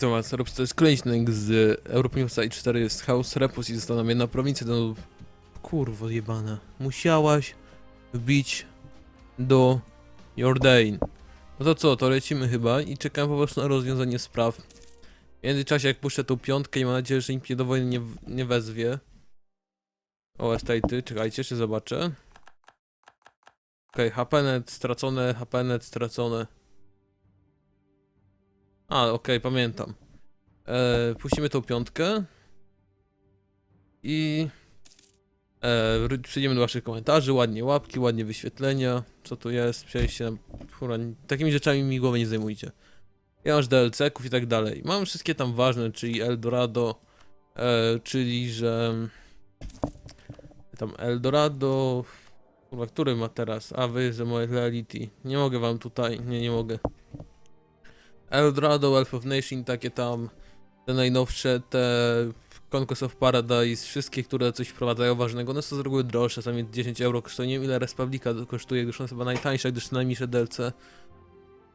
Was, Robs, to jest kolejny z Europe News i 4 jest House Repus i została nam jedna prowincja do... Kurwo jebana. Musiałaś wbić do Jordain. No to co, to lecimy chyba i czekam po prostu na rozwiązanie spraw. W międzyczasie jak puszczę tą piątkę i mam nadzieję, że nikt mnie do wojny nie, nie wezwie. O, estate'y, czekajcie, jeszcze zobaczę. Okej, HPNet stracone, HPNet stracone. A, okej, pamiętam. E, puścimy tą piątkę. I... E, przejdziemy do waszych komentarzy, ładnie łapki, ładnie wyświetlenia. Co tu jest, przejście nie- takimi rzeczami mi głowy nie zajmujcie. Ja masz DLC-ków i tak dalej. Mam wszystkie tam ważne, czyli Eldorado, e, czyli że... Tam Eldorado... Kurwa, który ma teraz? A wy, że moje reality. Nie mogę wam tutaj, nie, nie mogę. Eldorado, Elf of Nation, takie tam, te najnowsze, te Conquest of Paradise, wszystkie, które coś wprowadzają ważnego, one są z reguły droższe, sami 10 euro kosztują, nie wiem ile Republika kosztuje, gdyż ona chyba najtańsza, gdyż najmniejsze DLC,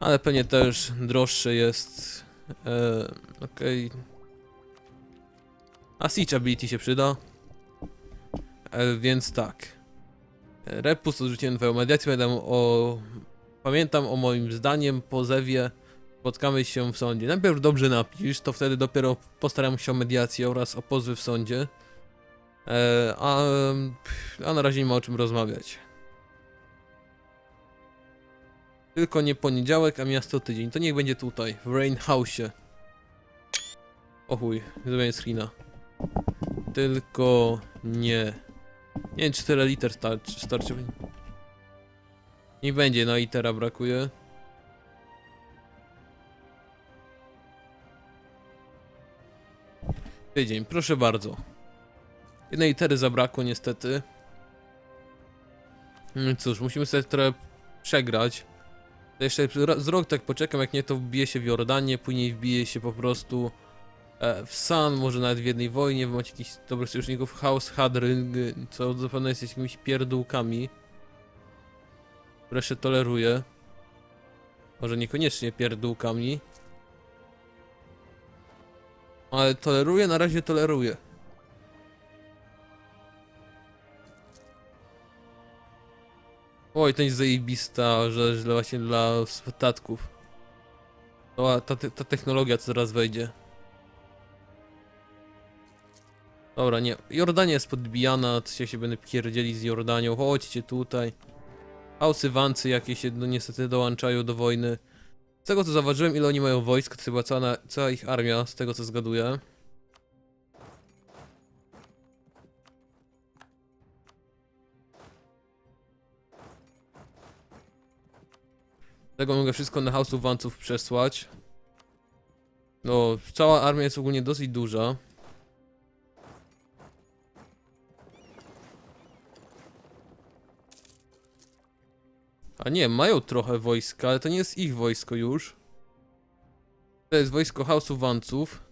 ale pewnie też droższe jest, e, okej, a Siege Ability się przyda, e, więc tak, E, Repus odrzuciłem twoją mediację, pamiętam o, pamiętam o moim zdaniem pozewie, spotkamy się w sądzie. Najpierw dobrze napisz, to wtedy dopiero postaram się o mediację oraz o pozwy w sądzie. E, a, a na razie nie ma o czym rozmawiać. Tylko nie poniedziałek, a miasto tydzień. To niech będzie tutaj, w Rain House'ie. O chuj, zrobię screena. Tylko nie. Nie wiem, czy tyle liter starczy. starczy. Nie będzie, na litera brakuje. Tydzień, proszę bardzo. Jednej litery zabrakło niestety. Mm, Cóż, musimy sobie trochę przegrać. Jeszcze z rok tak poczekam, jak nie to wbije się w Jordanię, później wbije się po prostu e, w San, może nawet w jednej wojnie, wy macie jakichś dobrych sojuszników, House Hadry, co zapewne jest jakimiś pierdółkami. Które się toleruje. Może niekoniecznie pierdółkami. Ale toleruję, na razie toleruję. Oj, to jest zajebista rzecz dla właśnie dla statków. To, ta, ta technologia co zaraz wejdzie. Dobra, nie. Jordania jest podbijana, co się będę pierdzieli z Jordanią. Chodźcie tutaj. Hausywancy jakieś się no, niestety dołączają do wojny. Tego co zauważyłem, ile oni mają wojsk, to chyba cała, cała ich armia, z tego co zgaduję. Tego mogę wszystko na House of Wanców przesłać. No, cała armia jest ogólnie dosyć duża. A nie, mają trochę wojska, ale to nie jest ich wojsko już. To jest wojsko House'u Wanców.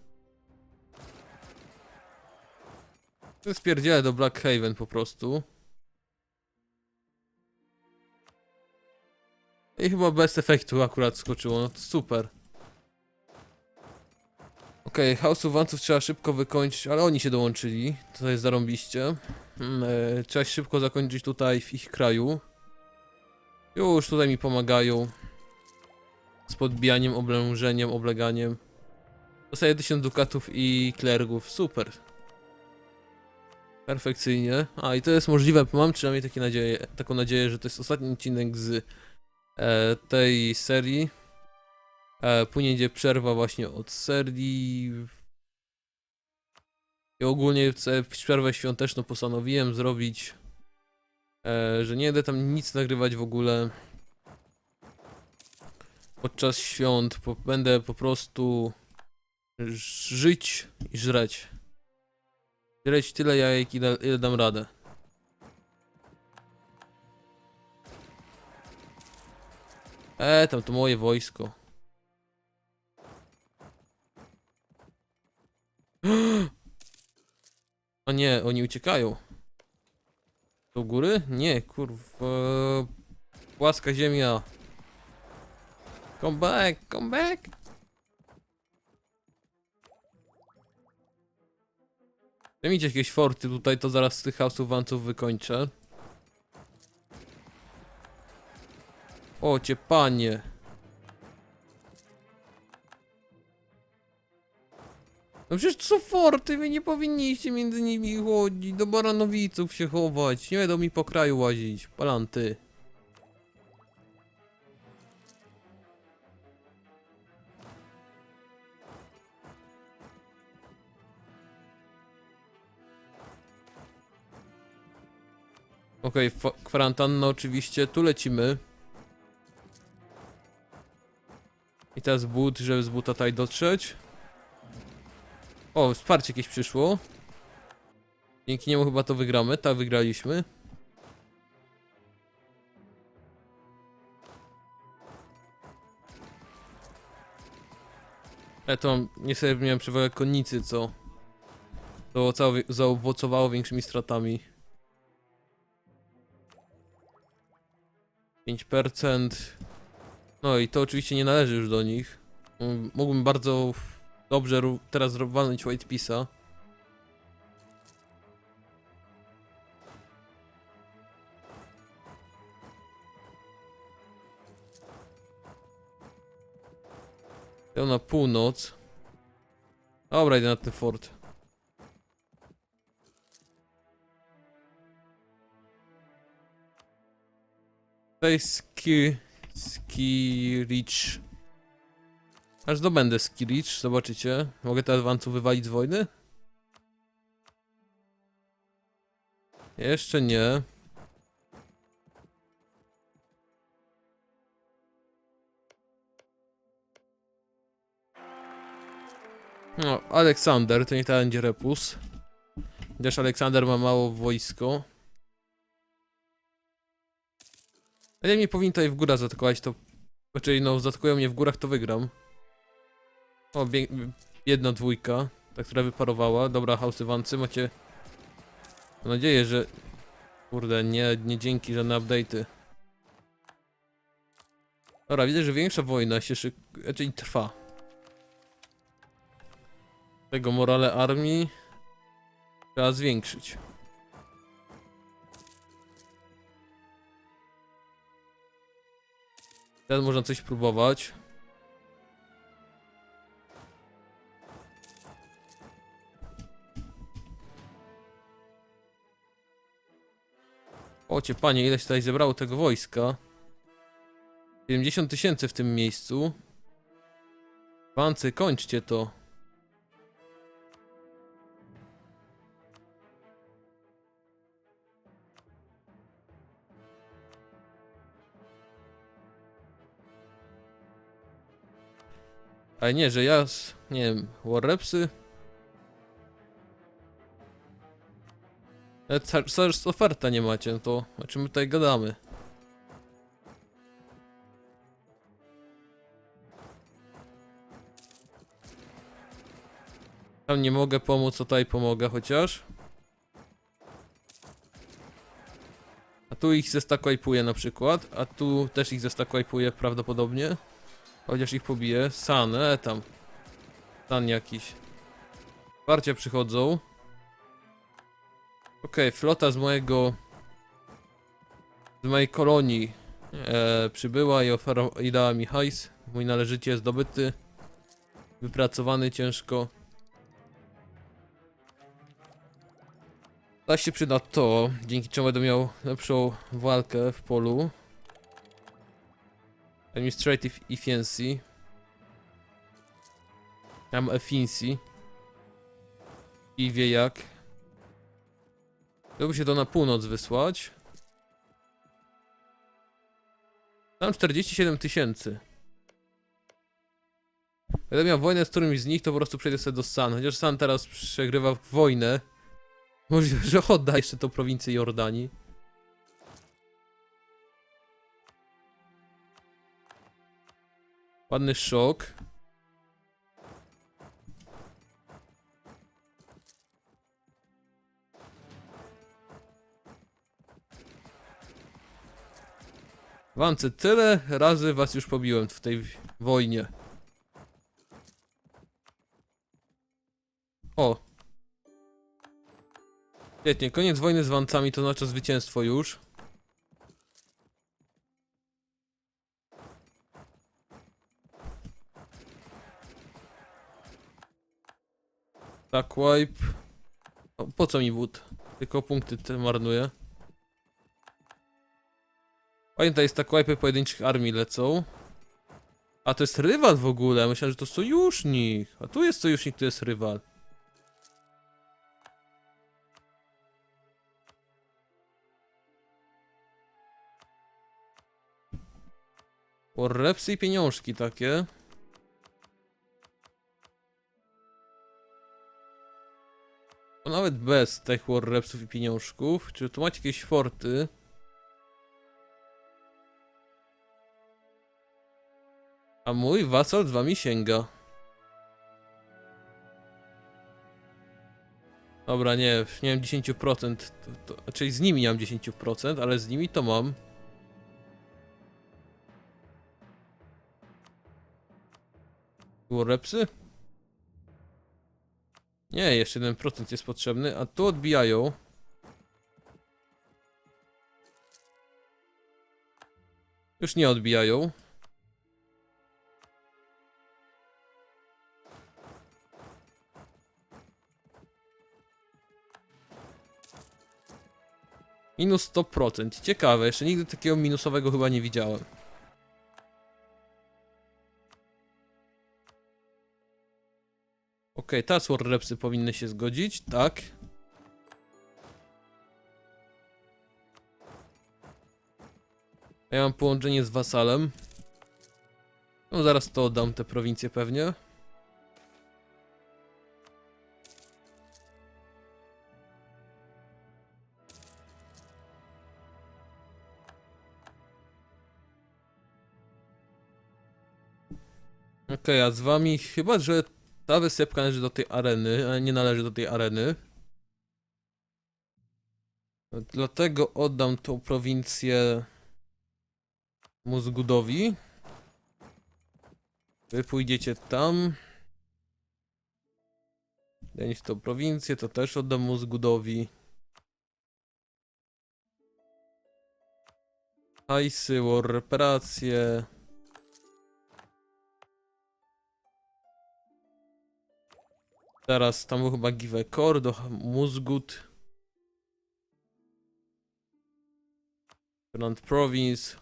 To jest pierdziele do Blackhaven po prostu. I chyba bez efektu akurat skoczyło, no to super. Okej, okay, House'u Wanców trzeba szybko wykończyć, ale oni się dołączyli. To jest zarąbiście. Mm, e, trzeba szybko zakończyć tutaj w ich kraju. Już tutaj mi pomagają. Z podbijaniem, oblężeniem, obleganiem. Dostaję 1000 dukatów i klergów. Super. Perfekcyjnie. A i to jest możliwe, mam przynajmniej takie nadzieję, taką nadzieję, że to jest ostatni odcinek z e, tej serii. E, później będzie przerwa właśnie od serii. I ogólnie przerwę świąteczną postanowiłem zrobić. E, że nie będę tam nic nagrywać w ogóle. Podczas świąt będę po prostu żyć i żreć. Żreć tyle jajek, ile, ile dam radę. E, tam to moje wojsko. O nie, oni uciekają. Do góry? Nie, kurwa. Płaska ziemia. Come back, come back. Chcę jakieś forty tutaj, to zaraz z tych house'ów wanców wykończę. O cię panie. No przecież to są forty, wy nie powinniście między nimi chodzić, do baranowiców się chować, nie będą mi po kraju łazić, palanty. Okej, okay, kwarantanna oczywiście, tu lecimy. I teraz but, żeby z buta tutaj dotrzeć. O, wsparcie jakieś przyszło. Dzięki niemu chyba to wygramy. Tak, wygraliśmy. Ja to mam, niestety miałem przewagę konnicy, co zaowocowało, zaowocowało większymi stratami. 5%. No i to oczywiście nie należy już do nich. Mógłbym bardzo dobrze teraz walnąć White Pisa. Ja na północ. Dobra, idę na ten fort. Tutaj ski... Ski Rich. Aż zdobędę Ski Rich, zobaczycie. Mogę teraz Wancu wywalić z wojny? Jeszcze nie. No, Aleksander, to nie to będzie Repus. Chociaż Aleksander ma mało wojsko. Ale mnie powinien tutaj w górach zaatakować, to... Znaczy, no, zaatakują mnie w górach, to wygram. O, jedna dwójka, ta, która wyparowała. Dobra, hałsywancy, macie... Mam nadzieję, że... Kurde, nie, nie dzięki, żadne update'y. Dobra, widzę, że większa wojna się szyk... Raczej trwa. Tego morale armii... Trzeba zwiększyć. Teraz można coś próbować. Ocie panie, ileś tutaj zebrało tego wojska. 70 tysięcy w tym miejscu. Pancy, kończcie to. Ale nie, że ja, z, nie wiem? Search oferta nie macie, no to o czym my tutaj gadamy? Tam nie mogę pomóc, to tutaj pomogę chociaż. A tu ich zestackwipuję na przykład, a tu też ich zestackwipuję prawdopodobnie. Chociaż ich pobiję. San, e tam. San jakiś. Parcie przychodzą. Okej, flota z mojego... Z mojej kolonii e, przybyła i, i dała mi hajs. Mój należycie zdobyty. Wypracowany ciężko. Teraz się przyda to, dzięki czemu będę miał lepszą walkę w polu. Administrative Efficiency. Mam Efficiency. I wie jak. Chciałby się to na północ wysłać. Tam 47 tysięcy. Będę miał wojnę z którymś z nich, to po prostu przejdę sobie do San. Chociaż San teraz przegrywa wojnę. Możliwe, że odda jeszcze tą prowincję Jordanii. Ładny szok. Wance, tyle razy was już pobiłem w tej wojnie. O. Świetnie, koniec wojny z Wancami to znaczy zwycięstwo już. Tak, wipe. O, po co mi wód? Tylko punkty te marnuję. Pamiętaj, jest tak wipe pojedynczych armii lecą. A to jest rywal w ogóle. Myślałem, że to sojusznik. A tu jest sojusznik, to jest rywal. Repsy i pieniążki takie. To nawet bez tych repsów i pieniążków. Czy tu macie jakieś forty? A mój wasal z wami sięga. Dobra, nie, nie mam 10%. To, to, czyli z nimi nie mam 10%, ale z nimi to mam. Warrepsy? Nie, jeszcze 1% jest potrzebny, a tu odbijają. Już nie odbijają. Minus 100%. Ciekawe, jeszcze nigdy takiego minusowego chyba nie widziałem. Okej, teraz Warrepsy powinny się zgodzić, tak. Ja mam połączenie z wasalem. No zaraz to oddam te prowincje pewnie. Okej, a z wami chyba, że ta wysepka należy do tej areny, ale nie należy do tej areny. Dlatego oddam tą prowincję Mózgudowi. Wy pójdziecie tam. Dać tą prowincję, to też oddam Mózgudowi. Hajsy, reparacje. Teraz tam był chyba give core do Mózgud. Grand Province.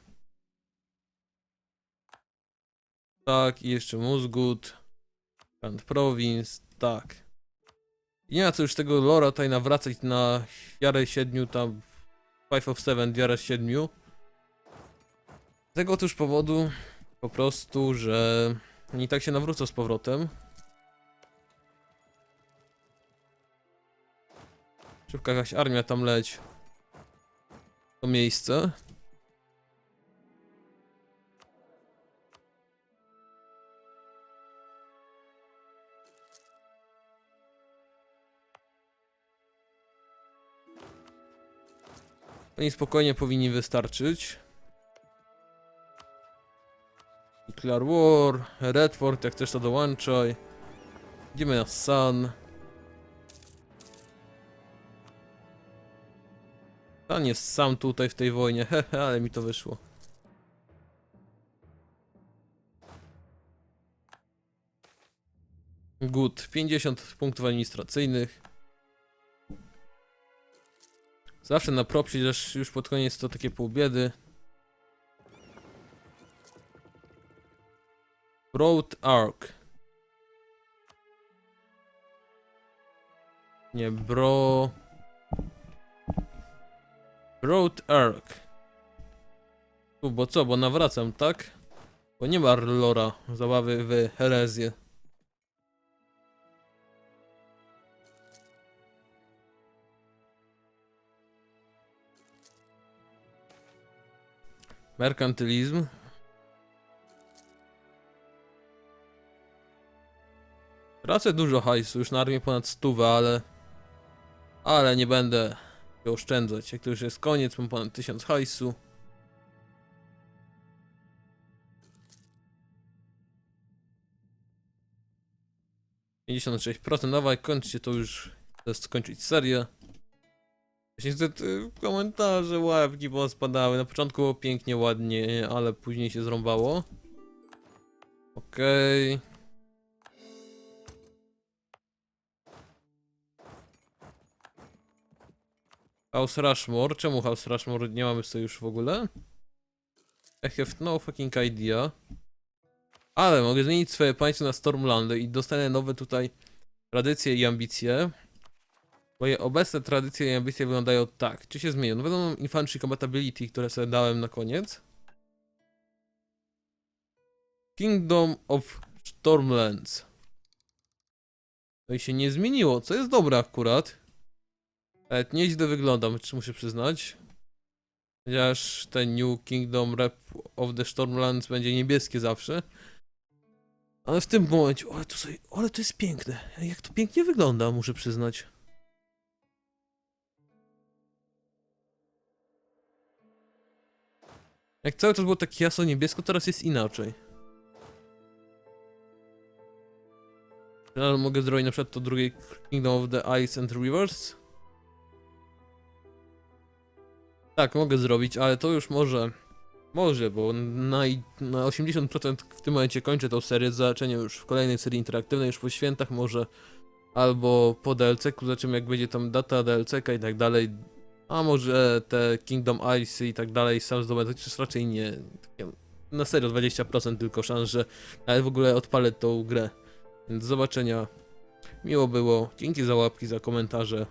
Tak, i jeszcze Mózgud. Grand Province, tak. I nie ma co już tego lora tutaj nawracać na wiarę siedmiu tam. Five of Seven, wiarę siedmiu. Z tego otóż powodu po prostu, że oni tak się nawrócą z powrotem. Szybka jakaś armia tam leć. To miejsce. Oni spokojnie powinni wystarczyć. Declare War, Redford, jak też to dołączaj. Idziemy na Sun. Pan jest sam tutaj w tej wojnie, ale mi to wyszło. Good, 50 punktów administracyjnych. Zawsze na propsie, chociaż już pod koniec to takie pół biedy. Broad Arc. Nie, bro... Broad Arc. Tu, bo co, bo nawracam, tak? Bo nie ma lora zabawy w herezję. Merkantylizm. Tracę dużo hajsu, już na armię ponad stówę, ale... Ale nie będę oszczędzać. Jak to już jest koniec, mam ponad 1000 hajsu. Pięćdziesiąt procent, dawaj, kończcie to już. Chcę skończyć serię. Niestety komentarze, łapki spadały. Na początku było pięknie, ładnie, ale później się zrąbało. Okej. House Rushmore. Czemu House Rushmore nie mamy sojuszu w ogóle? I have no fucking idea. Ale mogę zmienić swoje państwo na Stormlandy i dostanę nowe tutaj tradycje i ambicje. Moje obecne tradycje i ambicje wyglądają tak. Czy się zmienią? No wiadomo, Infantry Compatibility, które sobie dałem na koniec. Kingdom of Stormlands. No i się nie zmieniło, co jest dobre akurat. Nawet nieźle wyglądam, czy muszę przyznać. Chociaż ten New Kingdom Rep of the Stormlands będzie niebieskie zawsze. Ale w tym momencie, ale to, sobie, ale to jest piękne. Jak to pięknie wygląda, muszę przyznać. Jak cały czas było tak jasno niebiesko, teraz jest inaczej. Ale mogę zrobić na przykład to drugie Kingdom of the Ice and Rivers. Tak, mogę zrobić, ale to już może. Może, bo na, na 80% w tym momencie kończę tą serię. Zobaczenie już w kolejnej serii interaktywnej, już po świętach może. Albo po DLC-ku, zobaczymy jak będzie tam data DLC-ka i tak dalej. A może te Kingdom Ice i tak dalej sam zdobędę, chociaż raczej nie. Na serio 20% tylko szans, że nawet w ogóle odpalę tą grę. Więc zobaczenia. Miło było. Dzięki za łapki, za komentarze.